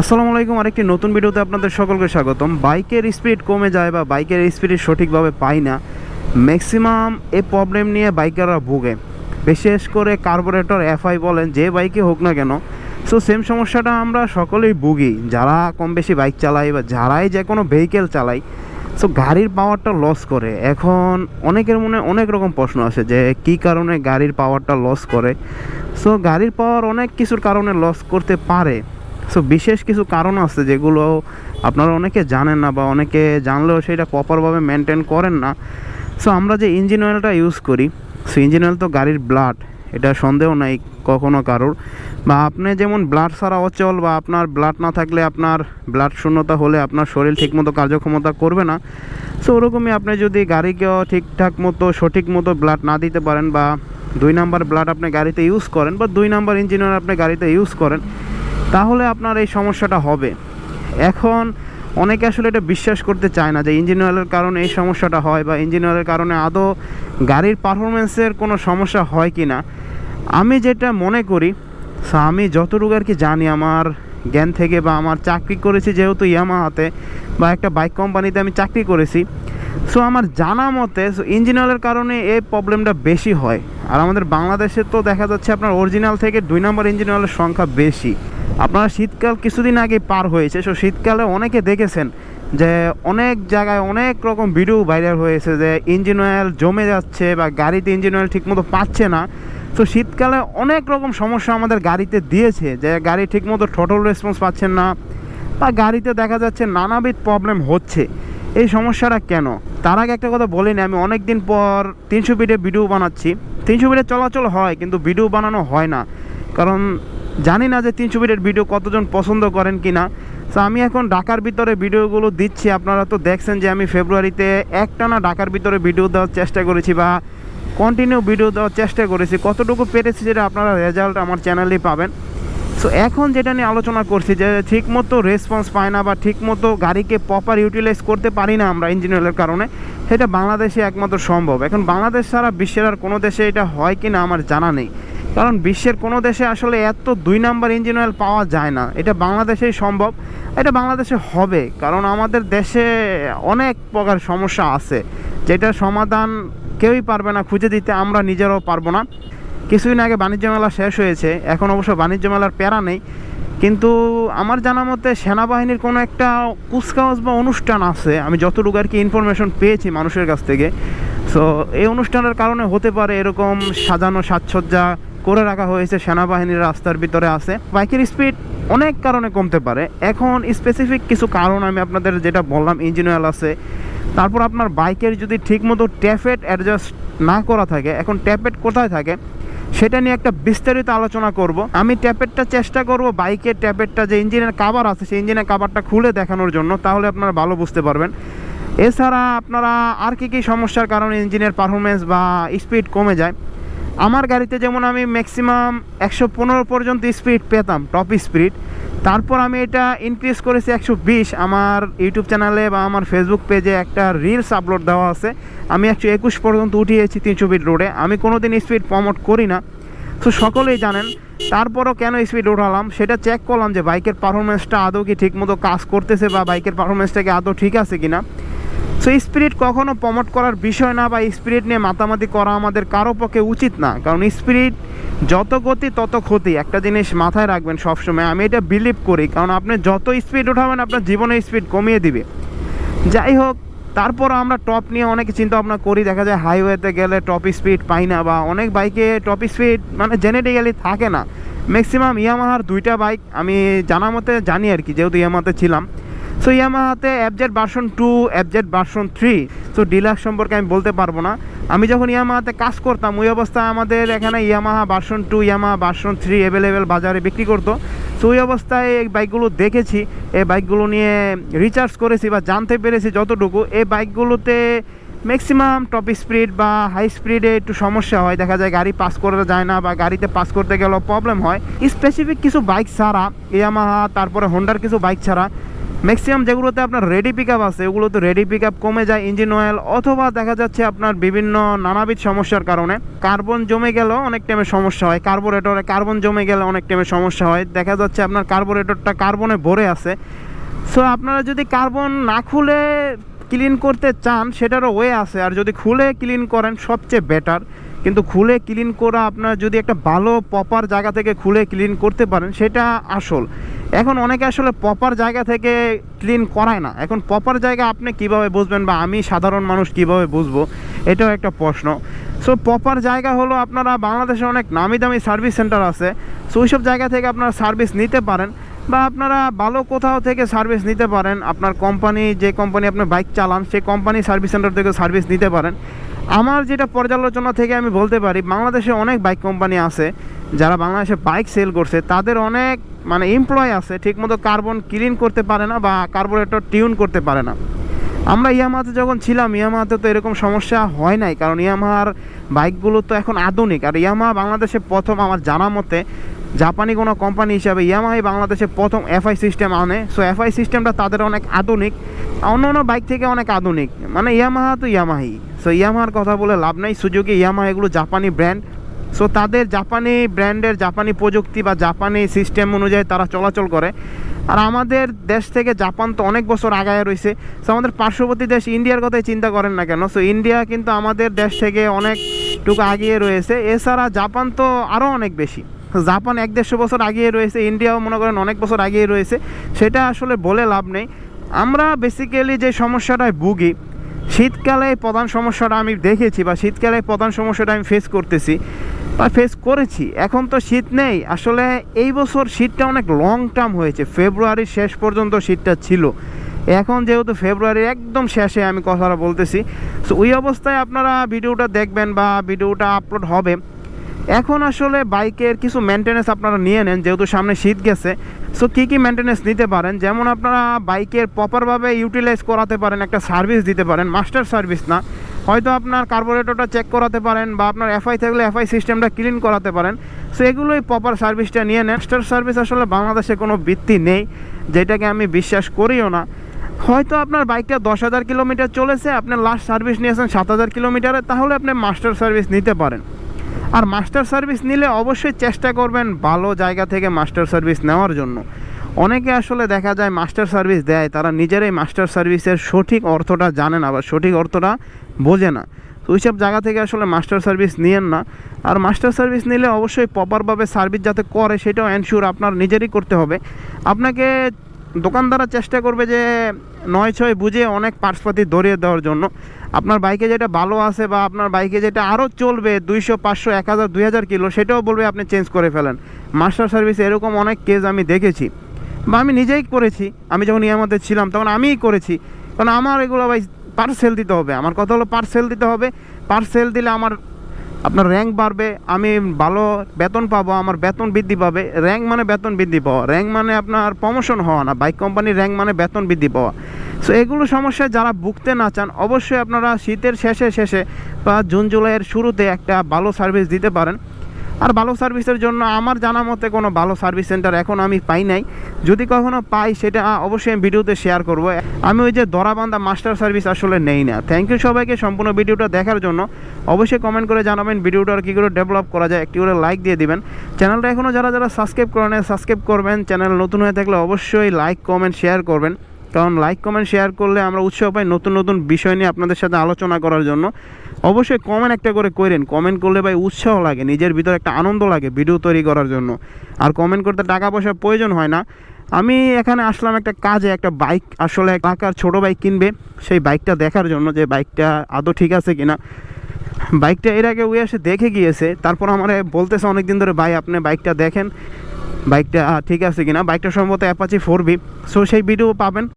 আসসালামু আলাইকুম, আরেকটি নতুন ভিডিওতে আপনাদের সকলকে স্বাগতম। বাইকের স্পিড কমে যায় বা বাইকের স্পিড সঠিকভাবে পাই না ম্যাক্সিমাম এ প্রবলেম নিয়ে বাইকাররা ভোগে। বিশেষ করে কার্বোরেটর এফআই বলেন, যে বাইকে হোক না কেন সো সেম সমস্যাটা আমরা সকলেই ভুগি, যারা কম বেশি বাইক চালাই বা যারাই যে কোনো ভেহিকেল চালাই সো গাড়ির পাওয়ারটা লস করে। এখন অনেকের মনে অনেক রকম প্রশ্ন আছে যে, কী কারণে গাড়ির পাওয়ারটা লস করে? সো গাড়ির পাওয়ার অনেক কিছুর কারণে লস করতে পারে। সো বিশেষ কিছু কারণ আছে যেগুলো আপনারা অনেকে জানেন না বা অনেকে জানলেও সেটা প্রপারভাবে মেনটেন করেন না। সো আমরা যে ইঞ্জিন অয়েলটা ইউজ করি সো ইঞ্জিন অয়েল তো গাড়ির ব্লাড এটা সন্দেহ নাই কখনো কারোর। বা আপনি যেমন ব্লাড ছাড়া অচল বা আপনার ব্লাড না থাকলে আপনার ব্লাড শূন্যতা হলে আপনার শরীর ঠিকমতো কার্যক্ষমতা করবে না। সো ওরকমই আপনি যদি গাড়িকেও ঠিকঠাক মতো, সঠিক মতো ব্লাড না দিতে পারেন বা দুই নাম্বার ব্লাড আপনি গাড়িতে ইউজ করেন বা দুই নাম্বার ইঞ্জিন অয়েল আপনি গাড়িতে ইউজ করেন তাহলে আপনার এই সমস্যাটা হবে। এখন অনেকে আসলে এটা বিশ্বাস করতে চায় না যে ইঞ্জিন অয়েলের কারণে এই সমস্যাটা হয় বা ইঞ্জিন অয়েলের কারণে আদৌ গাড়ির পারফরমেন্সের কোনো সমস্যা হয় কি না আমি যেটা মনে করি আমি যতটুকু আর কি জানি, আমার জ্ঞান থেকে বা আমার চাকরি করেছি যেহেতু ইয়ামাহাতে বা একটা বাইক কোম্পানিতে আমি চাকরি করেছি। সো, আমার জানা মতে, সো ইঞ্জিন অয়েলের কারণে এই প্রবলেমটা বেশি হয়। আর আমাদের বাংলাদেশে তো দেখা যাচ্ছে আপনার অরিজিনাল থেকে দুই নম্বর ইঞ্জিন অয়েলের সংখ্যা বেশি। আপনারা শীতকাল কিছুদিন আগে পার হয়েছে সো শীতকালে অনেকে দেখেছেন যে অনেক জায়গায় অনেক রকম ভিডিও ভাইরাল হয়েছে যে ইঞ্জিন অয়েল জমে যাচ্ছে বা গাড়িতে ইঞ্জিন অয়েল ঠিকমতো পাচ্ছে না। তো শীতকালে অনেক রকম সমস্যা আমাদের গাড়িতে দিয়েছে যে গাড়ি ঠিকমতো টোটাল রেসপন্স পাচ্ছেন না বা গাড়িতে দেখা যাচ্ছে নানাবিধ প্রবলেম হচ্ছে। এই সমস্যাটা কেন? তার আগে একটা কথা বলিনি আমি অনেক দিন পর তিনশো ফিটে ভিডিও বানাচ্ছি। তিনশো ফিটে চলাচল হয়, কিন্তু ভিডিও বানানো হয় না। কারণ জানি না যে তিনশো ফিটের ভিডিও কতজন পছন্দ করেন কি না তো আমি এখন ঢাকার ভিতরে ভিডিওগুলো দিচ্ছি। আপনারা তো দেখছেন যে আমি ফেব্রুয়ারিতে একটানা ঢাকার ভিতরে ভিডিও দেওয়ার চেষ্টা করেছি বা কন্টিনিউ ভিডিও দেওয়ার চেষ্টা করেছি। কতটুকু পেরেছি যেটা আপনারা রেজাল্ট আমার চ্যানেলেই পাবেন। সো এখন যেটা নিয়ে আলোচনা করছি যে ঠিকমতো রেসপন্স পায় না বা ঠিকমতো গাড়িকে প্রপার ইউটিলাইজ করতে পারি না আমরা ইঞ্জিনিয়ারের কারণে, সেটা বাংলাদেশে একমাত্র সম্ভব। এখন বাংলাদেশ ছাড়া বিশ্বের আর কোনো দেশে এটা হয় কি না আমার জানা নেই। কারণ বিশ্বের কোনো দেশে আসলে এত দুই নাম্বার ইঞ্জিন অয়েল পাওয়া যায় না। এটা বাংলাদেশেই সম্ভব। এটা বাংলাদেশে হবে, কারণ আমাদের দেশে অনেক প্রকার সমস্যা আছে। যেটা সমাধান কেউই পারবে না, খুঁজে দিতে আমরা নিজেরাও পারব না। কিছুদিন আগে বাণিজ্য মেলা শেষ হয়েছে, এখন অবশ্য বাণিজ্য মেলার প্যারা নেই। কিন্তু আমার জানা মতে সেনাবাহিনীর কোনো একটা কুচকাওয়াজ বা অনুষ্ঠান আছে। আমি যতটুকু আর কি ইনফরমেশন পেয়েছি মানুষের কাছ থেকে। সো এই অনুষ্ঠানের কারণে হতে পারে এরকম সাজানো সাজসজ্জা করে রাখা হয়েছে সেনাবাহিনীর রাস্তার ভিতরে আছে। বাইকের স্পিড অনেক কারণে কমতে পারে। এখন স্পেসিফিক কিছু কারণ আমি আপনাদের যেটা বললাম ইঞ্জিন অয়েল আছে। তারপর আপনার বাইকের যদি ঠিকমতো ট্যাফেট অ্যাডজাস্ট না করা থাকে, এখন ট্যাপেট কোথায় থাকে, সেটা নিয়ে একটা বিস্তারিত আলোচনা করব। আমি ট্যাপেটটা চেষ্টা করব, বাইকের ট্যাপেটটা যে ইঞ্জিনের কাভার আছে, সেই ইঞ্জিনের কাভারটা খুলে দেখানোর জন্য, তাহলে আপনারা ভালো বুঝতে পারবেন। এছাড়া আপনারা আর কী কী সমস্যার কারণে ইঞ্জিনের পারফরমেন্স বা স্পিড কমে যায় আমার গাড়িতে যেমন আমি ম্যাক্সিমাম একশো পনেরো পর্যন্ত স্পিড পেতাম টপ স্পিড তারপর আমি এটা ইনক্রিজ করেছি একশো বিশ। আমার ইউটিউব চ্যানেলে বা আমার ফেসবুক পেজে একটা রিলস আপলোড দেওয়া আছে। আমি একশো একুশ পর্যন্ত উঠিয়েছি তিনশো ফিট রোডে আমি কোনো দিন স্পিড প্রমোট করি না। তো সকলেই জানেন, তারপরও কেন স্পিড উঠালাম? সেটা চেক করলাম যে বাইকের পারফরমেন্সটা আদৌ কি ঠিকমতো কাজ করতেছে বা বাইকের পারফরমেন্সটা কি আদৌ ঠিক আছে কিনা। সো স্পিরিট কখনো প্রমোট করার বিষয় না বা স্পিরিট নিয়ে মাতামাতি করা আমাদের কারও পক্ষে উচিত না। কারণ স্পিরিট যত গতি, তত ক্ষতি। একটা জিনিস মাথায় রাখবেন সবসময়, আমি এটা বিলিভ করি। কারণ আপনি যত স্পিড উঠাবেন, আপনার জীবনে স্পিড কমিয়ে দিবে। যাই হোক, তারপর আমরা টপ নিয়ে অনেক চিন্তা ভাবনা করি। দেখা যায় হাইওয়েতে গেলে টপ স্পিড পাই না বা অনেক বাইকে টপ স্পিড মানে জেনেটিক্যালি থাকে না। ম্যাক্সিমাম ইয়ামাহার দুইটা বাইক আমি জানা মতে জানি আর কি, যেহেতু ইয়ামাতে ছিলাম। সো ইয়ামাহাতে অ্যাবজেড ভার্সন টু অ্যাবজেড ভার্সন থ্রি সো ডিলাক্স সম্পর্কে আমি বলতে পারব না। আমি যখন ইয়ামাহাতে কাজ করতাম, ওই অবস্থায় আমাদের এখানে Yamaha version two Yamaha version three available বাজারে বিক্রি করতো। সো ওই অবস্থায় এই বাইকগুলো দেখেছি, এই বাইকগুলো নিয়ে রিচার্জ করেছি বা জানতে পেরেছি যতটুকু। এই বাইকগুলোতে ম্যাক্সিমাম টপ স্পিড বা হাই স্পিডে একটু সমস্যা হয়। দেখা যায় গাড়ি পাস করা যায় না বা গাড়িতে পাস করতে গেলেও প্রবলেম হয়। স্পেসিফিক কিছু বাইক ছাড়া ইয়ামাহা তারপরে হোন্ডার কিছু বাইক ছাড়া ম্যাক্সিমাম যেগুলোতে আপনার রেডি পিক আপ আছে ওগুলোতে রেডি পিক কমে যায় ইঞ্জিন অয়েল অথবা দেখা যাচ্ছে আপনার বিভিন্ন নানাবিধ সমস্যার কারণে। কার্বন জমে গেলেও অনেক টাইমে সমস্যা হয়। কার্বোরেটরে কার্বন জমে গেলে অনেক টাইমে সমস্যা হয়। দেখা যাচ্ছে আপনার কার্বোরেটরটা কার্বনে ভরে আছে। সো আপনারা যদি কার্বন না খুলে ক্লিন করতে চান, সেটারও ওয়ে আছে। আর যদি খুলে ক্লিন করেন, সবচেয়ে বেটার কিন্তু খুলে ক্লিন করা আপনার যদি একটা ভালো প্রপার জায়গা থেকে খুলে ক্লিন করতে পারেন, সেটা আসল। এখন অনেকে আসলে প্রপার জায়গা থেকে ক্লিন করায় না। এখন প্রপার জায়গা আপনি কীভাবে বুঝবেন বা আমি সাধারণ মানুষ কীভাবে বুঝব, এটাও একটা প্রশ্ন। সো প্রপার জায়গা হলো আপনারা বাংলাদেশে অনেক নামি দামি সার্ভিস সেন্টার আছে। সো ওইসব জায়গা থেকে আপনারা সার্ভিস নিতে পারেন বা আপনারা ভালো কোথাও থেকে সার্ভিস নিতে পারেন। আপনার কোম্পানি যে কোম্পানি আপনার বাইক চালান, সেই কোম্পানি সার্ভিস সেন্টার থেকে সার্ভিস নিতে পারেন। আমার যেটা পর্যালোচনা থেকে আমি বলতে পারি, বাংলাদেশে অনেক বাইক কোম্পানি আছে। যারা বাংলাদেশে বাইক সেল করছে, তাদের অনেক মানে এমপ্লয় আছে, ঠিকমতো কার্বন ক্লিন করতে পারে না বা কার্বোরেটর টিউন করতে পারে না। আমরা ইয়ামাহাতে যখন ছিলাম, ইয়ামাহাতে তো এরকম সমস্যা হয় নাই, কারণ ইয়ামাহার বাইকগুলো তো এখন আধুনিক। আর ইয়ামাহা বাংলাদেশে প্রথম, আমার জানা মতে, জাপানি কোনো কোম্পানি হিসাবে ইয়ামাহাই বাংলাদেশে প্রথম এফআই সিস্টেম আনে। সো এফআই সিস্টেমটা তাদের অনেক আধুনিক, অন্য অন্য বাইক থেকে অনেক আধুনিক। মানে ইয়ামাহা তো ইয়ামাহি সো ইয়ামাহার কথা বলে লাভ নাই। সুযোগে ইয়ামাহা এগুলো জাপানি ব্র্যান্ড সো তাদের জাপানি ব্র্যান্ডের জাপানি প্রযুক্তি বা জাপানি সিস্টেম অনুযায়ী তারা চলাচল করে। আর আমাদের দেশ থেকে জাপান তো অনেক বছর আগায় রয়েছে সো আমাদের পার্শ্ববর্তী দেশ ইন্ডিয়ার কথাই চিন্তা করেন না কেন? সো ইন্ডিয়া কিন্তু আমাদের দেশ থেকে অনেকটুকু আগিয়ে রয়েছে। এছাড়া জাপান তো আরও অনেক বেশি। জাপান এক দেড়শো বছর আগিয়ে রয়েছে, ইন্ডিয়াও মনে করেন অনেক বছর আগিয়ে রয়েছে। সেটা আসলে বলে লাভ নেই। আমরা বেসিক্যালি যে সমস্যাটায় ভুগি, শীতকালে প্রধান সমস্যাটা আমি দেখেছি বা শীতকালে প্রধান সমস্যাটা আমি ফেস করতেছি। ফেস করেছি, এখন তো শীত নেই। আসলে এই বছর শীতটা অনেক লং টার্ম হয়েছে। ফেব্রুয়ারির শেষ পর্যন্ত শীতটা ছিল। এখন যেহেতু ফেব্রুয়ারির একদম শেষে আমি কথাটা বলতেছি। সো ওই অবস্থায় আপনারা ভিডিওটা দেখবেন বা ভিডিওটা আপলোড হবে। এখন আসলে বাইকের কিছু মেনটেনেন্স আপনারা নিয়ে নেন, যেহেতু সামনে শীত গেছে। সো কী কী মেনটেনেন্স নিতে পারেন? যেমন আপনারা বাইকের প্রপারভাবে ইউটিলাইজ করাতে পারেন, একটা সার্ভিস দিতে পারেন। মাস্টার সার্ভিস না। হয়তো আপনার কার্বোরেটরটা চেক করাতে পারেন বা আপনার এফআই থাকলে এফআই সিস্টেমটা ক্লিন করাতে পারেন। সো এগুলোই প্রপার সার্ভিসটা নিয়ে নেন। মাস্টার সার্ভিস আসলে বাংলাদেশে কোনো বৃত্তি নেই, যেটাকে আমি বিশ্বাস করিও না। হয়তো আপনার বাইকটা দশ হাজার কিলোমিটার চলেছে, আপনি লাস্ট সার্ভিস নিয়েছেন সাত হাজার কিলোমিটারে, তাহলে আপনি মাস্টার সার্ভিস নিতে পারেন। আর মাস্টার সার্ভিস নিলে অবশ্যই চেষ্টা করবেন ভালো জায়গা থেকে মাস্টার সার্ভিস নেওয়ার জন্য। অনেকে আসলে দেখা যায় মাস্টার সার্ভিস দেয়, তারা নিজেরাই মাস্টার সার্ভিসের সঠিক অর্থটা জানে না বা সঠিক অর্থটা বোঝে না। তো ওইসব জায়গা থেকে আসলে মাস্টার সার্ভিস নিয়েন না। আর মাস্টার সার্ভিস নিলে অবশ্যই প্রপারভাবে সার্ভিস যাতে করে, সেটাও এনশিওর আপনার নিজেরই করতে হবে। আপনাকে দোকানদাররা চেষ্টা করবে যে নয় ছয় বুঝে অনেক পার্টসপাতি ধরিয়ে দেওয়ার জন্য। আপনার বাইকে যেটা ভালো আছে বা আপনার বাইকে যেটা আরও চলবে, দুইশো, পাঁচশো, এক হাজার, দুই হাজার কিলো, সেটাও বলবে আপনি চেঞ্জ করে ফেলেন। মাস্টার সার্ভিস এরকম অনেক কেস আমি দেখেছি। বা আমি নিজেই করেছি। আমি যখন ইয়ামাতে ছিলাম, তখন আমিই করেছি। কারণ আমার এগুলো ভাই পার্সেল দিতে হবে। আমার কথা হলো পার্সেল দিতে হবে। পার্সেল দিলে আমার, আপনার র্যাঙ্ক বাড়বে। আমি ভালো বেতন পাবো, আমার বেতন বৃদ্ধি পাবে। র্যাঙ্ক মানে বেতন বৃদ্ধি পাওয়া। র্যাঙ্ক মানে আপনার প্রমোশন হওয়া না। বাইক কোম্পানির র্যাঙ্ক মানে বেতন বৃদ্ধি পাওয়া। সো এগুলো সমস্যায় যারা ভুগতে না চান, অবশ্যই আপনারা শীতের শেষে শেষে বা জুন, জুলাইয়ের শুরুতে একটা ভালো সার্ভিস দিতে পারেন। আর ভালো সার্ভিসের জন্য আমার জানা মতে কোনো ভালো সার্ভিস সেন্টার এখন আমি পাই নাই। যদি কখনো পাই, সেটা অবশ্যই আমি ভিডিওতে শেয়ার করব। আমি ওই যে দরাবান্ধা মাস্টার সার্ভিস আসলে নেই না। থ্যাংক ইউ সবাইকে সম্পূর্ণ ভিডিওটা দেখার জন্য। অবশ্যই কমেন্ট করে জানাবেন ভিডিওটা কী করে ডেভেলপ করা যায়। একটি করে লাইক দিয়ে দিবেন। চ্যানেলটা এখনও যারা যারা সাবস্ক্রাইব করেন সাবস্ক্রাইব করবেন। চ্যানেল নতুন হয়ে থাকলে অবশ্যই লাইক কমেন্ট শেয়ার করবেন। কারণ লাইক কমেন্ট শেয়ার করলে আমরা উৎসাহ পাই নতুন নতুন বিষয় নিয়ে আপনাদের সাথে আলোচনা করার জন্য। অবশ্যই কমেন্ট একটা করে করেন কমেন্ট করলে ভাই উৎসাহ লাগে, নিজের ভিতরে একটা আনন্দ লাগে ভিডিও তৈরি করার জন্য। আর কমেন্ট করতে টাকা পয়সার প্রয়োজন হয় না। আমি এখানে আসলাম একটা কাজে, একটা বাইক আসলে কাকার ছোট বাইক কিনবে। সেই বাইকটা দেখার জন্য যে বাইকটা আদৌ ঠিক আছে কিনা। বাইকটা এর আগে ওই এসে দেখে গিয়েছে। তারপর আমার বলতেছে অনেক দিন ধরে, ভাই, আপনি বাইকটা দেখেন। বাইকটা ঠিক আছে কিনা? বাইকটা সম্ভবত অ্যাপাচি ফোর বি সো সেই ভিডিও পাবেন।